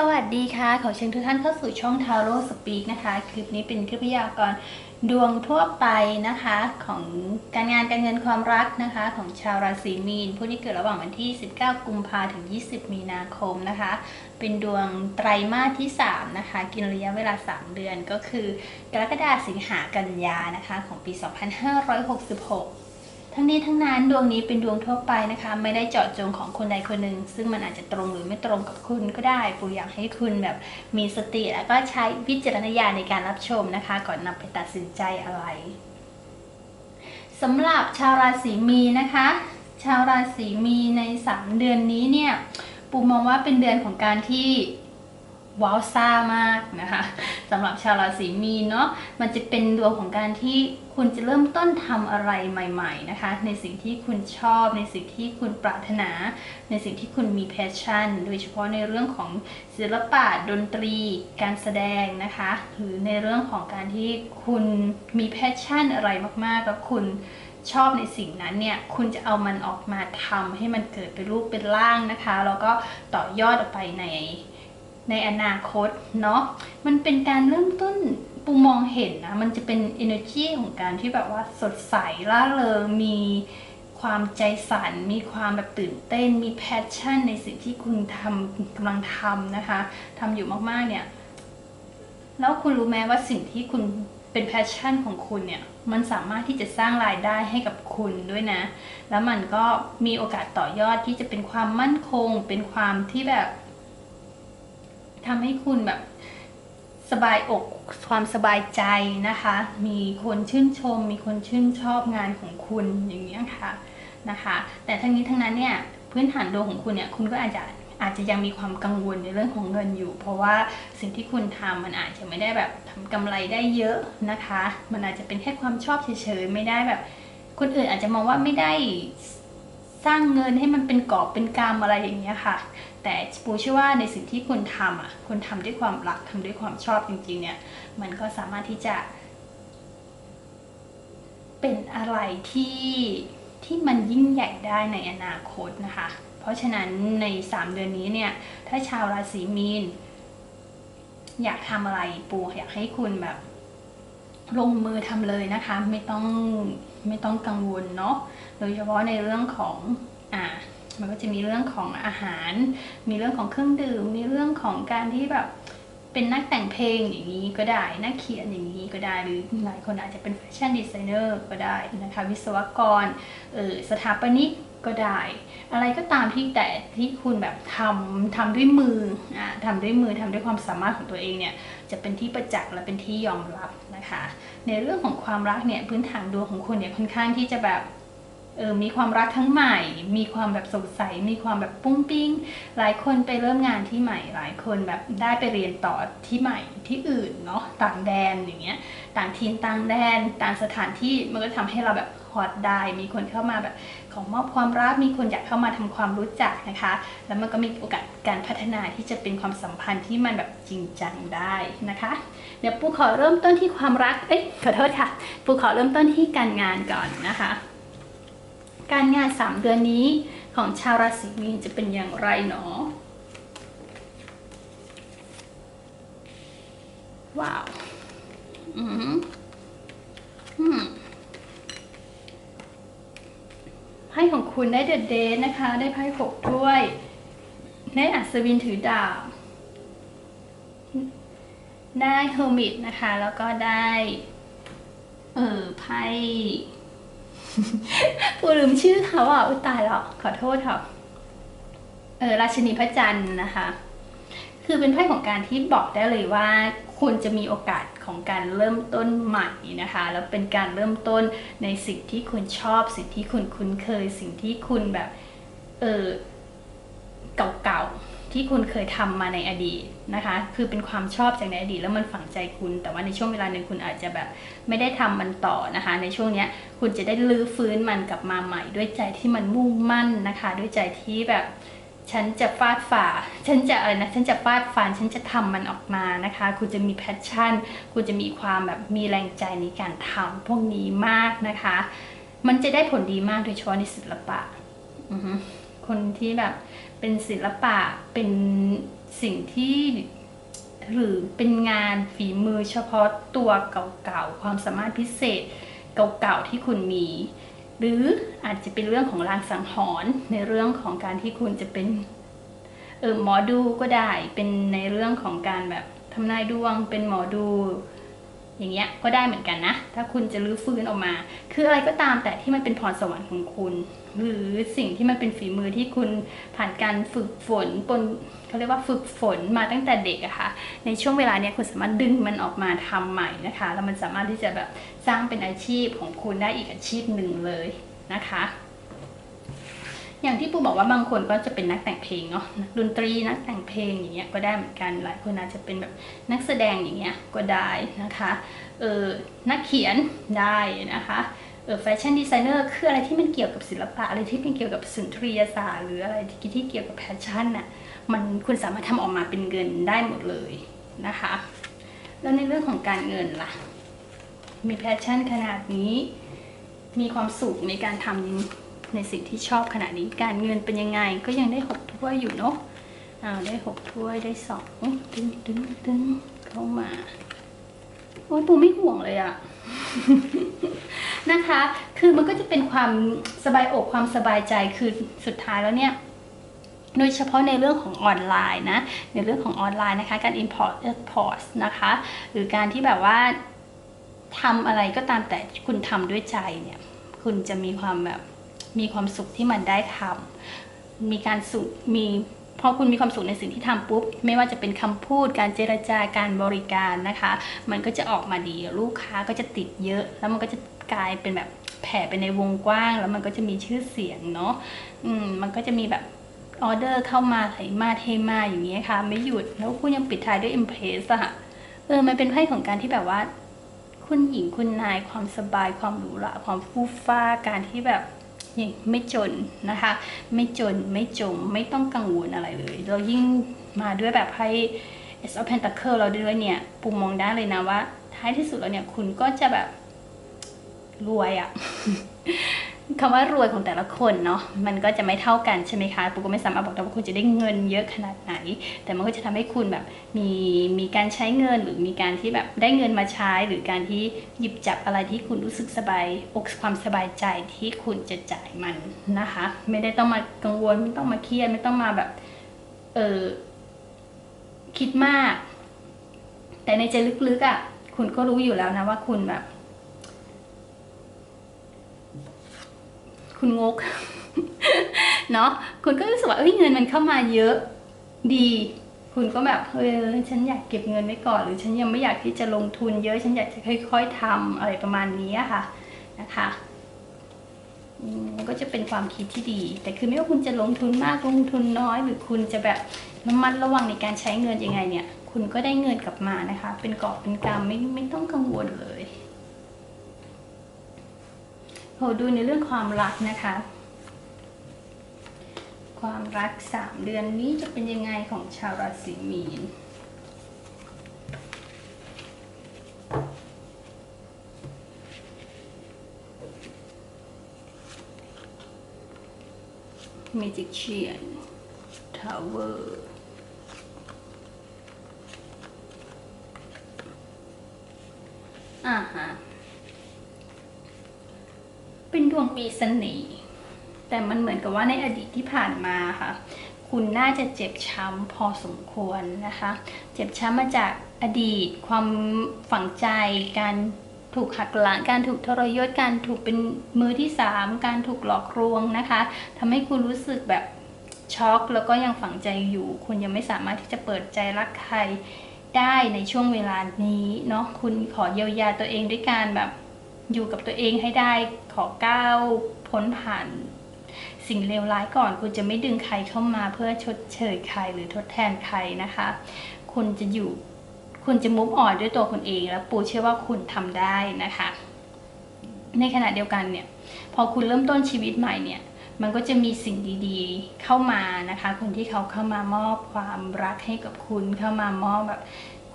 สวัสดีค่ะ ขอเชิญทุกท่านเข้าสู่ช่องทาโร่สปีกนะคะ คลิปนี้เป็นคลิปพยากรณ์ดวงทั่วไปนะคะ ของการงานการเงินความรักนะคะ ของชาวราศีมีน ผู้ที่เกิดระหว่างวันที่ 19 กุมภาถึง 20 มีนาคมนะคะ เป็นดวงไตรมาสที่ 3 นะคะ กินระยะเวลา 3 เดือนก็คือ กรกฎาสิงหากันยานะคะ ของปี 2566 ทั้งนี้ทั้งนั้นดวงนี้เป็นดวงทั่วไปนะคะ ไม่ได้เจาะจงของคนใดคนหนึ่ง ซึ่งมันอาจจะตรงหรือไม่ตรงกับคุณก็ได้ปูอยากให้คุณแบบมีสติแล้วก็ใช้วิจารณญาณในการรับชมนะคะ ก่อนนำไปตัดสินใจอะไรสำหรับชาวราศีมีนะคะ ชาวราศีมีนใน 3 เดือนนี้เนี่ยปูมองว่าเป็นเดือนของการที่ ว้าวซ่ามากนะคะสำหรับชาวราศีมีนเนาะมันจะเป็นดวงของการที่คุณจะเริ่มต้นทำอะไรใหม่ๆนะคะ ในสิ่งที่คุณชอบ ในสิ่งที่คุณปรารถนา ในสิ่งที่คุณมีแพชชั่น โดยเฉพาะในเรื่องของศิลปะดนตรี การแสดงนะคะ หรือในเรื่องของการที่คุณมีแพชชั่นอะไรมากๆแล้วคุณชอบในสิ่งนั้นเนี่ยคุณจะเอามันออกมาทำให้มันเกิดเป็นรูปเป็นร่างนะคะ แล้วก็ต่อยอดออกไปใน ในอนาคตเนาะมันเป็นการเริ่มต้นปูมองเห็นนะ มันจะเป็น energy ของการที่แบบว่าสดใสร่าเริงมีความใจสั่นมีความแบบตื่นเต้น มี passion ในสิ่งที่คุณทำกำลังทำนะคะทำอยู่มากๆเนี่ย แล้วคุณรู้ไหมว่าสิ่งที่คุณเป็น passion ของคุณเนี่ย มันสามารถที่จะสร้างรายได้ให้กับคุณด้วยนะ แล้วมันก็มีโอกาสต่อยอดที่จะเป็นความมั่นคง เป็นความที่แบบ ทำให้คุณแบบสบายอกความสบายใจนะคะ มีคนชื่นชม มีคนชื่นชอบงานของคุณอย่างนี้ยค่ะนะคะ แต่ทั้งนี้ทั้งนั้นเนี่ยพื้นฐานดวงของคุณเนี่ยคุณก็อาจจะอาจจะยังมีความกังวลในเรื่องของเงินอยู่ เพราะว่าสิ่งที่คุณทำมันอาจจะไม่ได้แบบทำกำไรได้เยอะนะคะ มันอาจจะเป็นแค่ความชอบเฉยๆไม่ได้แบบ คนอื่นอาจจะมองว่าไม่ได้สร้างเงินให้มันเป็นกอบเป็นกำอะไรอย่างเงี้ยค่ะ แต่ปูเชื่อว่าในสิ่งที่คุณทำอะคุณทำด้วยความรักทำด้วยความชอบจริงๆเนี่ยมันก็สามารถที่จะ เป็นอะไรที่ที่มันยิ่งใหญ่ได้ในอนาคตนะคะ เพราะฉะนั้นใน 3 เดือนนี้เนี่ยถ้าชาวราศีมีน อยากทำอะไรปูอยากให้คุณแบบลงมือทำเลยนะคะ ไม่ต้องไม่ต้องกังวลเนาะโดยเฉพาะในเรื่องของอ่า มันก็จะมีเรื่องของอาหาร มีเรื่องของเครื่องดื่ม มีเรื่องของการที่แบบเป็นนักแต่งเพลงอย่างนี้ก็ได้ นักเขียนอย่างนี้ก็ได้ หรือหลายคนอาจจะเป็นแฟชั่นดีไซเนอร์ก็ได้นะคะ วิศวกร เออสถาปนิกก็ได้ อะไรก็ตามที่แต่ที่คุณแบบทำทำด้วยมืออ่าทำด้วยมือทำด้วยความสามารถของตัวเองเนี่ย จะเป็นที่ประจักษ์และเป็นที่ยอมรับนะคะ ในเรื่องของความรักเนี่ยพื้นฐานดวงของคุณเนี่ยค่อนข้างที่จะแบบ เออมีความรักทั้งใหม่ มีความแบบสดใส มีความแบบปุ้งปิ้ง หลายคนไปเริ่มงานที่ใหม่ หลายคนแบบได้ไปเรียนต่อที่ใหม่ที่อื่นเนาะต่างแดนอย่างเงี้ย ต่างถิ่นต่างแดน ต่างสถานที่มันก็ทำให้เราแบบฮอตได้ มีคนเข้ามาแบบของมอบความรัก มีคนอยากเข้ามาทำความรู้จักนะคะ แล้วมันก็มีโอกาสการพัฒนาที่จะเป็นความสัมพันธ์ที่มันแบบจริงจังได้นะคะ เดี๋ยวปูขอเริ่มต้นที่ความรัก เอ้ยขอโทษค่ะ ปูขอเริ่มต้นที่การงานก่อนนะคะ การงาน 3 เดือนนี้ของชาวราศีมีนจะเป็นอย่างไรหนอว้าวอืมอืมไพ่ของคุณได้เดดเดนนะคะ ได้ไพ่หกถ้วย ได้อัศวินถือดาบ ได้เฮอร์มิตนะคะ แล้วก็ได้ เออไพ่ ปูลืมชื่อเขาอะอุตายแล้วขอโทษค่ะเออราชินีพระจันทร์นะคะ คือเป็นไพ่ของการที่บอกได้เลยว่า คุณจะมีโอกาสของการเริ่มต้นใหม่นะคะ แล้วเป็นการเริ่มต้นในสิ่งที่คุณชอบ สิ่งที่คุณคุ้นเคย สิ่งที่คุณแบบ เออเก่าๆ ที่คุณเคยทำมาในอดีตนะคะ คือเป็นความชอบจากในอดีตแล้วมันฝังใจคุณ แต่ว่าในช่วงเวลาหนึ่งคุณอาจจะแบบไม่ได้ทำมันต่อนะคะ ในช่วงเนี้ยคุณจะได้ลื้อฟื้นมันกลับมาใหม่ ด้วยใจที่มันมุ่งมั่นนะคะ ด้วยใจที่แบบฉันจะฟาดฝ่า ฉันจะอะไรนะ ฉันจะฟาดฟัน ฉันจะทำมันออกมานะคะ คุณจะมีแพชชั่น คุณจะมีความแบบมีแรงใจในการทำพวกนี้มากนะคะ มันจะได้ผลดีมากโดยเฉพาะในศิลปะอือ คนที่แบบเป็นศิลปะเป็นสิ่งที่หรือเป็นงานฝีมือเฉพาะตัวเก่าๆ ความสามารถพิเศษเก่าๆ ที่คุณมี หรืออาจจะเป็นเรื่องของลางสังหรณ์ในเรื่องของการที่คุณจะเป็นเออหมอดูก็ได้เป็นในเรื่องของการแบบทำนายดวงเป็นหมอดู อย่างเงี้ยก็ได้เหมือนกันนะ ถ้าคุณจะรื้อฟื้นออกมา คืออะไรก็ตามแต่ที่มันเป็นพรสวรรค์ของคุณ หรือสิ่งที่มันเป็นฝีมือที่คุณผ่านการฝึกฝนปนเขาเรียกว่าฝึกฝนมาตั้งแต่เด็กอะค่ะ ในช่วงเวลาเนี้ยคุณสามารถดึงมันออกมาทำใหม่นะคะ แล้วมันสามารถที่จะแบบสร้างเป็นอาชีพของคุณได้อีกอาชีพหนึ่งเลยนะคะ อย่างที่ปูบอกว่าบางคนก็จะเป็นนักแต่งเพลงเนาะนักดนตรีนักแต่งเพลงอย่างเงี้ยก็ได้เหมือนกันหลายคนอาจจะเป็นแบบนักแสดงอย่างเงี้ยก็ได้นะคะเออนักเขียนได้นะคะเออแฟชั่นดีไซเนอร์คืออะไรที่มันเกี่ยวกับศิลปะอะไรที่มันเกี่ยวกับสุนทรียศาสตร์หรืออะไรที่ที่เกี่ยวกับแพชชั่นน่ะมันคุณสามารถทำออกมาเป็นเงินได้หมดเลยนะคะ แล้วในเรื่องของการเงินล่ะ มีแพชชั่นขนาดนี้ มีความสุขในการทำ ในสิ่งที่ชอบขนาดนี้การเงินเป็นยังไงก็ยังได้หกถ้วยอยู่เนาะอ้าวได้หกถ้วยได้สองดึงดึงดึงเข้ามาโอ้ยปูไม่ห่วงเลยอะนะคะ คือมันก็จะเป็นความสบายอกความสบายใจคือสุดท้ายแล้วเนี่ยโดยเฉพาะในเรื่องของออนไลน์นะ ในเรื่องของออนไลน์นะคะ การ import export นะคะ หรือการที่แบบว่าทำอะไรก็ตามแต่คุณทำด้วยใจเนี่ย คุณจะมีความแบบ มีความสุขที่มันได้ทำมีการสุขมีพอคุณมีความสุขในสิ่งที่ทำปุ๊บ ไม่ว่าจะเป็นคำพูดการเจรจาการบริการนะคะ มันก็จะออกมาดีลูกค้าก็จะติดเยอะ แล้วมันก็จะกลายเป็นแบบแผ่ไปในวงกว้าง แล้วมันก็จะมีชื่อเสียงเนาะอืมมันก็จะมีแบบออเดอร์เข้ามาไหลมาเทมาอย่างนี้ค่ะ ไม่หยุดแล้วคุณยังปิดท้ายด้วย impress อะเออมันเป็นไพ่ของการที่แบบว่า คุณหญิงคุณนายความสบายความหรูหราความฟูฟ้าการที่แบบ ไม่จนนะคะ ไม่จนไม่จมไม่ต้องกังวลอะไรเลย เรายิ่งมาด้วยแบบให้ S of Pentacle เราด้วยเนี่ยปุ่มมองได้เลยนะว่า ท้ายที่สุดแล้วเนี่ยคุณก็จะแบบรวยอะ คำว่ารวยของแต่ละคนเนาะมันก็จะไม่เท่ากันใช่ไหมคะปูก็ไม่สามารถบอกได้ว่าคุณจะได้เงินเยอะขนาดไหน แต่มันก็จะทำให้คุณแบบมีมีการใช้เงินหรือมีการที่แบบได้เงินมาใช้ หรือการที่หยิบจับอะไรที่คุณรู้สึกสบายอกความสบายใจที่คุณจะจ่ายมันนะคะ ไม่ได้ต้องมากังวลไม่ต้องมาเครียดไม่ต้องมาแบบเออคิดมาก แต่ในใจลึกๆอะ่ะคุณก็รู้อยู่แล้วนะว่าคุณแบบ คุณงก เนาะคุณก็รู้สึกว่าเอ้ยเงินมันเข้ามาเยอะดี คุณก็แบบเออฉันอยากเก็บเงินไว้ก่อน หรือฉันยังไม่อยากที่จะลงทุนเยอะฉันอยากจะค่อย ๆทำอะไรประมาณนี้ค่ะนะคะมันก็จะเป็นความคิดที่ดี แต่คือไม่ว่าคุณจะลงทุนมากลงทุนน้อย หรือคุณจะแบบระมัดระวังในการใช้เงินยังไงเนี่ย คุณก็ได้เงินกลับมานะคะ เป็นกอบเป็นกำไม่ไม่ต้องกังวลเลย โหดูในเรื่องความรักนะคะ ความรักสามเดือนนี้จะเป็นยังไงของชาวราศีมีน Magician Tower อ่าฮะ วงมีเสน่ห์แต่มันเหมือนกับว่าในอดีตที่ผ่านมาค่ะ คุณน่าจะเจ็บช้ำพอสมควรนะคะ เจ็บช้ำมาจากอดีต ความฝังใจการถูกหักหลังการถูกทรยศการถูกเป็นมือที่สามการถูกหลอกลวงนะคะทำให้คุณรู้สึกแบบช็อกแล้วก็ยังฝังใจอยู่ คุณยังไม่สามารถที่จะเปิดใจรักใครได้ในช่วงเวลานี้เนาะคุณขอเยียวยาตัวเองด้วยการแบบ อยู่กับตัวเองให้ได้ขอก้าวพ้นผ่าน สิ่งเลวร้ายก่อน คุณจะไม่ดึงใครเข้ามาเพื่อชดเชยใครหรือทดแทนใครนะคะ คุณจะอยู่คุณจะมุฟออนด้วยตัวคุณเอง แล้วปูเชื่อว่าคุณทำได้นะคะ ในขณะเดียวกันเนี่ยพอคุณเริ่มต้นชีวิตใหม่เนี่ยมันก็จะมีสิ่งดีๆเข้ามานะคะ คนที่เขาเข้ามามอบความรักให้กับคุณเข้ามามอบแบบ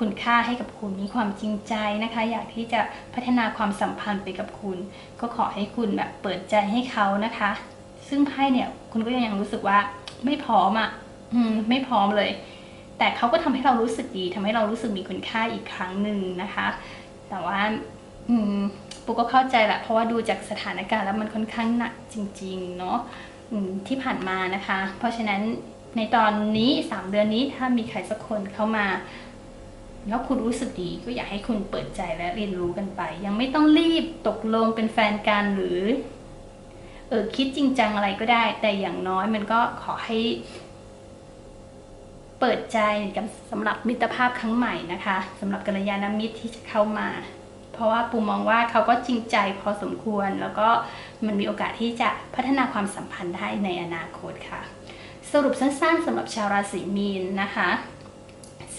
คุณค่าให้กับคุณ มีความจริงใจนะคะ อยากที่จะพัฒนาความสัมพันธ์ไปกับคุณ ก็ขอให้คุณแบบเปิดใจให้เขานะคะ ซึ่งไพ่เนี่ยคุณก็ยังรู้สึกว่าไม่พร้อมอะ่ะอืมไม่พร้อมเลย แต่เขาก็ทำให้เรารู้สึกดีทำให้เรารู้สึกมีคุณค่าอีกครั้งหนึ่งนะคะ แต่ว่าอืมปูก็เข้าใจแหละเพราะว่าดูจากสถานการณ์แล้วมันค่อนข้างหนักจริง ๆ เนาะที่ผ่านมานะคะ เพราะฉะนั้นในตอนนี้สามเดือนนี้ถ้ามีใครสักคนเข้ามา แล้วคุณรู้สึกดีก็อยากให้คุณเปิดใจและเรียนรู้กันไป ยังไม่ต้องรีบตกลงเป็นแฟนกันหรือเออคิดจริงจังอะไรก็ได้ แต่อย่างน้อยมันก็ขอให้ เปิดใจกับสำหรับมิตรภาพครั้งใหม่นะคะสำหรับกัลยาณมิตรที่จะเข้ามา เพราะว่าปูมองว่าเขาก็จริงใจพอสมควร แล้วก็มันมีโอกาสที่จะพัฒนาความสัมพันธ์ได้ในอนาคตค่ะ สรุปสั้นๆสำหรับชาวราศีมีนนะคะ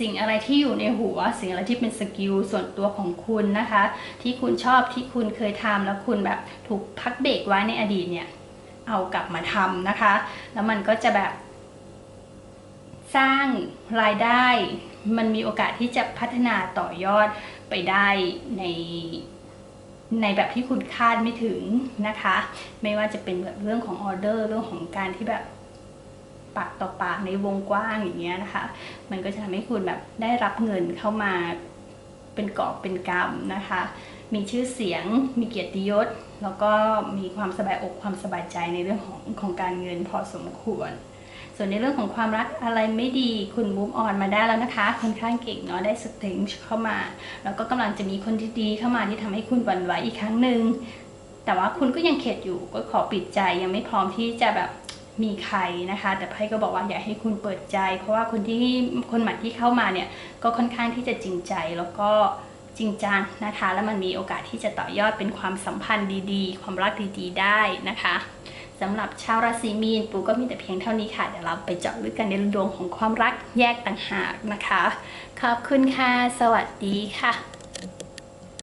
สิ่งอะไรที่อยู่ในหัว สิ่งอะไรที่เป็นสกิลส่วนตัวของคุณนะคะ ที่คุณชอบที่คุณเคยทำแล้วคุณแบบถูกพักเบรกไว้ในอดีตเนี่ยเอากลับมาทำนะคะ แล้วมันก็จะแบบ สร้างรายได้ มันมีโอกาสที่จะพัฒนาต่อยอดไปได้ในในแบบที่คุณคาดไม่ถึงนะคะ ไม่ว่าจะเป็นแบบเรื่องของออเดอร์เรื่องของการที่แบบ ปากต่อปากในวงกว้างอย่างเงี้ยนะคะ มันก็จะทำให้คุณแบบได้รับเงินเข้ามาเป็นกอบเป็นกำนะคะ มีชื่อเสียง มีเกียรติยศ แล้วก็มีความสบายอกความสบายใจในเรื่องของของการเงินพอสมควร ส่วนในเรื่องของความรักอะไรไม่ดีคุณมูฟออนมาได้แล้วนะคะค่อนข้างเก่งเนาะได้สเต็งเข้ามา แล้วก็กำลังจะมีคนที่ดีเข้ามาที่ทำให้คุณหวั่นไหวอีกครั้งหนึ่งแต่ว่าคุณก็ยังเข็ดอยู่ก็ขอปิดใจยังไม่พร้อมที่จะแบบ มีใครนะคะ แต่ไพ่ก็บอกว่าอยากให้คุณเปิดใจ เพราะว่าคนที่คนใหม่ที่เข้ามาเนี่ยก็ค่อนข้างที่จะจริงใจแล้วก็จริงจังนะคะ แล้วมันมีโอกาสที่จะต่อยอดเป็นความสัมพันธ์ดีๆ ความรักดีๆ ได้นะคะสำหรับชาวราศีมีนปูก็มีแต่เพียงเท่านี้ค่ะ เดี๋ยวเราไปเจาะลึกกันในดวงของความรักแยกต่างหากนะคะ ขอบคุณค่ะ สวัสดีค่ะ